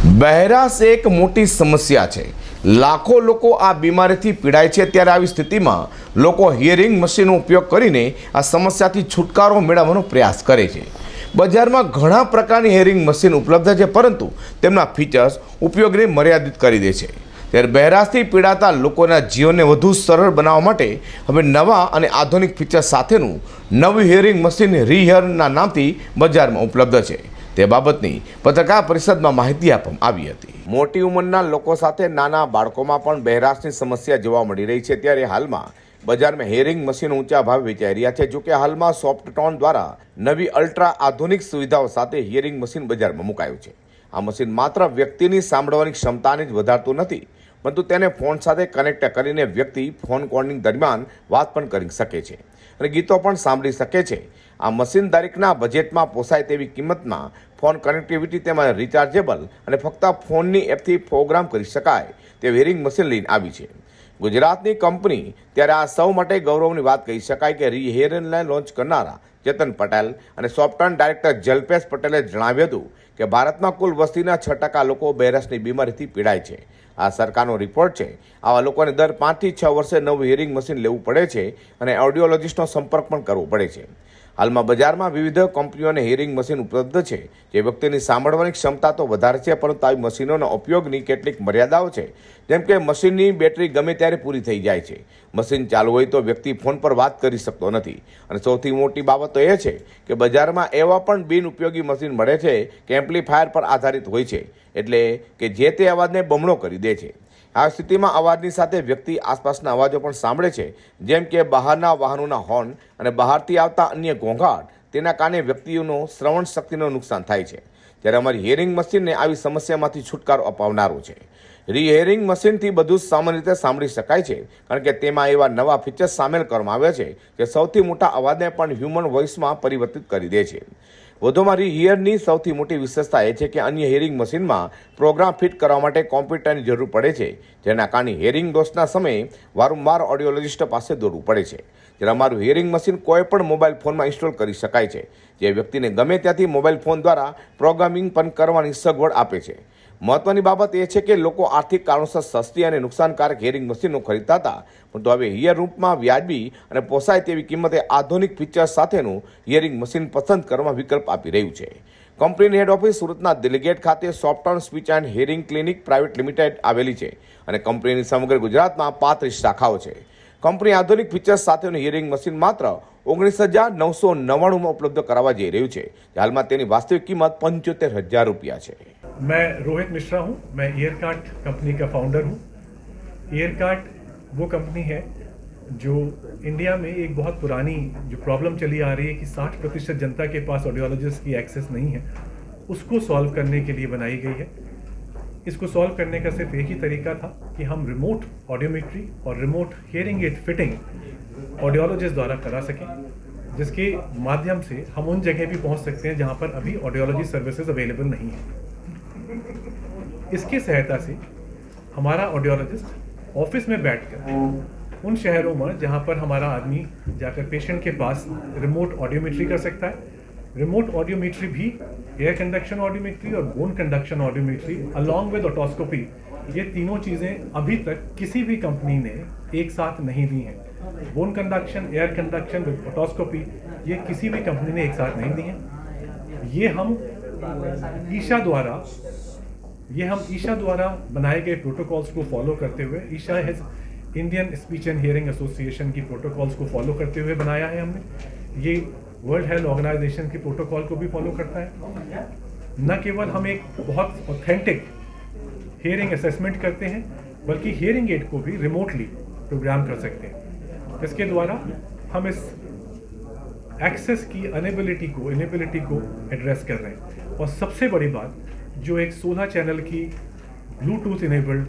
બહેરાશ એક મોટી સમસ્યા છે. લાખો લોકો આ બીમારીથી પીડાય છે ત્યારે આવી સ્થિતિમાં લોકો હિયરિંગ મશીનનો ઉપયોગ કરીને આ સમસ્યાથી છુટકારો મેળવવાનો પ્રયાસ કરે છે. બજારમાં ઘણા પ્રકારની હિયરિંગ મશીન ઉપલબ્ધ છે પરંતુ તેમના ફીચર્સ ઉપયોગને મર્યાદિત કરી દે છે. ત્યારે બહેરાશથી પીડાતા લોકોના જીવનને વધુ સરળ બનાવવા માટે હવે નવા અને આધુનિક ફીચર્સ સાથેનું નવું હિયરિંગ મશીન રીહરના નામથી બજારમાં ઉપલબ્ધ છે. તે બાબતની પત્રકાર પરિષદમાં માહિતી આપવામાં આવી હતી. મોટી ઉંમરના લોકો સાથે નાના બાળકોમાં પણ બહેરાશની સમસ્યા જોવા મળી રહી છે. ત્યારે હાલમાં બજારમાં હેરિંગ મશીન ઊંચા ભાવે વેચાઈ રહ્યા છે. જોકે હાલમાં સોફ્ટ ટોન દ્વારા નવી અલ્ટ્રા આધુનિક સુવિધાઓ સાથે હિયરિંગ મશીન બજારમાં મુકાયું છે. આ મશીન માત્ર વ્યક્તિની સાંભળવાની ક્ષમતાને જ વધારતું નથી પરંતુ તેને ફોન સાથે કનેક્ટ કરીને વ્યક્તિ ફોન કોલિંગ દરમિયાન વાત પણ કરી શકે છે અને ગીતો પણ સાંભળી શકે છે. આ મશીન દરેકના બજેટમાં પોસાય તેવી કિંમતમાં ફોન કનેક્ટિવિટી તેમજ રિચાર્જેબલ અને ફક્ત ફોનની એપથી પ્રોગ્રામ કરી શકાય તે વેરિંગ મશીન લઈને આવી છે. ગુજરાતની કંપની ત્યારે આ સૌ માટે ગૌરવની વાત કહી શકાય કે રીહેરનને લોન્ચ કરનારા ચેતન પટેલ અને સોફ્ટવેર ડાયરેક્ટર જલ્પેશ પટેલે જણાવ્યું હતું કે ભારતમાં કુલ વસ્તીના છ ટકા લોકો બેરસની બીમારીથી પીડાય છે. આ સરકારનો રિપોર્ટ છે. આવા લોકોને દર પાંચથી છ વર્ષે નવું હિયરિંગ મશીન લેવું પડે છે અને ઓડિયોલોજિસ્ટનો સંપર્ક પણ કરવો પડે છે. હાલમાં બજારમાં વિવિધ કંપનીઓને હિયરિંગ મશીન ઉપલબ્ધ છે, જે વ્યક્તિની સાંભળવાની ક્ષમતા તો વધારે છે, પરંતુ આવી મશીનોના ઉપયોગની કેટલીક મર્યાદાઓ છે. જેમ કે મશીનની બેટરી ગમે ત્યારે પૂરી થઈ જાય છે. મશીન ચાલુ હોય તો વ્યક્તિ ફોન પર વાત કરી શકતો નથી. અને સૌથી મોટી બાબત તો એ છે કે બજારમાં એવા પણ બિનઉપયોગી મશીન મળે છે કે એમ્પ્લીફાયર પર આધારિત હોય છે. એટલે કે જે તે અવાજને બમણો કરી દે છે. આ સ્થિતિમાં અવાજની સાથે વ્યક્તિ આસપાસના અવાજો પણ સાંભળે છે. જેમ કે બહારના વાહનોના હોર્ન અને બહારથી આવતા અન્ય ઘોંઘાટ, તેના કારણે વ્યક્તિઓનો શ્રવણ શક્તિનું નુકસાન થાય છે. જ્યારે અમારી હિયરિંગ મશીનને આવી સમસ્યામાંથી છુટકારો અપાવનારું છે. રીહેરિંગ મશીનથી બધું સામાન્ય રીતે સાંભળી શકાય છે, કારણ કે તેમાં એવા નવા ફીચર્સ સામેલ કરવામાં આવ્યા છે, જે સૌથી મોટા અવાજને પણ હ્યુમન વોઇસમાં પરિવર્તિત કરી દે છે. વધુમાં રીહિયરની સૌથી મોટી વિશેષતા એ છે કે અન્ય હિયરિંગ મશીનમાં પ્રોગ્રામ ફિટ કરવા માટે કોમ્પ્યુટરની જરૂર પડે છે, જેના કારણે હિયરિંગ લોસના સમયે વારંવાર ઓડિયોલોજિસ્ટ પાસે દોડવું પડે છે. જ્યારે અમારું હિયરિંગ મશીન કોઈપણ મોબાઈલ ફોનમાં ઇન્સ્ટોલ કરી શકાય છે. જે વ્યક્તિને ગમે ત્યાંથી મોબાઈલ ફોન દ્વારા પ્રોગ્રામિંગ પણ કરવાની સગવડ આપે છે. મહત્વની બાબત એ છે કે લોકો આર્થિક કારણોસર સસ્તી અને નુકસાનકારક હેરિંગ મશીનો ખરીદતા હતા. પરંતુ હવે હિયર રૂપમાં વ્યાજબી અને પોસાય તેવી કિંમતે આધુનિક ફીચર્સ સાથેનું હિયરિંગ મશીન પસંદ કરવા વિકલ્પ આપી રહ્યું છે. કંપનીની હેડ ઓફિસ સુરતના દિલગેટ ખાતે software speech and hearing clinic private limited આવેલી છે અને કંપનીની સમગ્ર ગુજરાતમાં પાંત્રીસ શાખાઓ છે. કંપની આધુનિક ફીચર્સ સાથેનું હિયરિંગ મશીન માત્ર ઓગણીસ હજાર નવસો નવ્વાણુંમાં ઉપલબ્ધ કરાવવા જઈ રહ્યું છે. હાલમાં તેની વાસ્તવિક કિંમત પંચોતેર હજાર રૂપિયા છે. मैं रोहित मिश्रा हूँ। मैं ईयरकार्ट कंपनी का फाउंडर हूँ। ईयरकार्ट वो कंपनी है जो इंडिया में एक बहुत पुरानी जो प्रॉब्लम चली आ रही है कि 60 प्रतिशत जनता के पास ऑडियोलॉजिस्ट की एक्सेस नहीं है। उसको सॉल्व करने के लिए बनाई गई है। इसको सॉल्व करने का सिर्फ़ एक ही तरीका था कि हम रिमोट ऑडियोमेट्री और remote hearing aid fitting audiologist द्वारा करा सकें, जिसके माध्यम से हम उन जगह भी पहुँच सकते हैं जहाँ पर अभी ऑडियोलॉजी सर्विसेज़ अवेलेबल नहीं है। इसकी सहायता से हमारा ऑडियोलॉजिस्ट ऑफ़िस में बैठकर उन शहरों में जहाँ पर हमारा आदमी जाकर पेशेंट के पास रिमोट ऑडियोमेट्री कर सकता है। रिमोट ऑडियोमेट्री भी एयर कंडक्शन ऑडियोमेट्री और bone conduction audiometry along with otoscopy ये तीनों चीज़ें अभी तक किसी भी कंपनी ने एक साथ नहीं दी हैं। Bone conduction air conduction with otoscopy ये किसी भी कंपनी ने एक साथ नहीं दी हैं। ये हम ईशा द्वारा ये हम ईशा द्वारा बनाए गए प्रोटोकॉल्स को फॉलो करते हुए, ISHA has Indian Speech and Hearing Association की प्रोटोकॉल्स को फॉलो करते हुए बनाया है हमने। ये वर्ल्ड हेल्थ ऑर्गेनाइजेशन के प्रोटोकॉल को भी फॉलो करता है। न केवल हम एक बहुत ऑथेंटिक हियरिंग असेसमेंट करते हैं, बल्कि हियरिंग एड को भी रिमोटली प्रोग्राम कर सकते हैं। इसके द्वारा हम इस एक्सेस की अनेबिलिटी को इनेबिलिटी को एड्रेस कर रहे हैं। और सबसे बड़ी बात जो एक 16 चैनल की Bluetooth enabled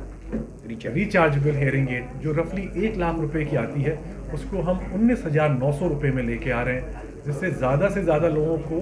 rechargeable hearing aid जो रफली एक लाख रुपए की आती है उसको हम उन्नीस हज़ार नौ सौ रुपये में लेके आ रहे हैं जिससे ज़्यादा से ज़्यादा लोगों को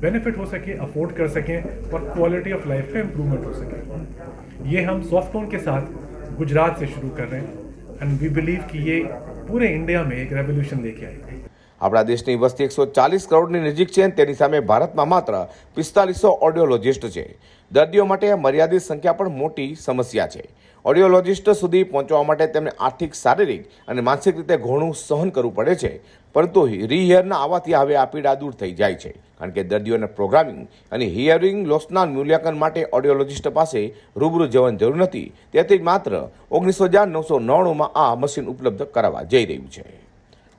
बेनिफिट हो सके अफोर्ड कर सकें और क्वालिटी ऑफ़ लाइफ का इम्प्रूवमेंट हो सके। ये हम सॉफ्टफोन के साथ गुजरात से शुरू कर रहे हैं एंड वी बिलीव कि ये पूरे इंडिया में एक रेवोल्यूशन लेके आएगी। આપણા દેશની વસ્તી એકસો ચાલીસ કરોડની નજીક છે તેની સામે ભારતમાં માત્ર પિસ્તાલીસો ઓડિયોલોજિસ્ટ છે. દર્દીઓ માટે આ મર્યાદિત સંખ્યા પણ મોટી સમસ્યા છે. ઓડિયોલોજિસ્ટ સુધી પહોંચવા માટે તેમને આર્થિક, શારીરિક અને માનસિક રીતે ઘણું સહન કરવું પડે છે, પરંતુ રીહિયરના આવવાથી હવે આ પીડા દૂર થઈ જાય છે. કારણ કે દર્દીઓને પ્રોગ્રામિંગ અને હિયરિંગ લોસના મૂલ્યાંકન માટે ઓડિયોલોજિસ્ટ પાસે રૂબરૂ જવાની જરૂર નથી. તેથી માત્ર ઓગણીસો હજાર નવસો નવ્વાણુંમાં આ મશીન ઉપલબ્ધ કરાવવા જઈ રહ્યું છે.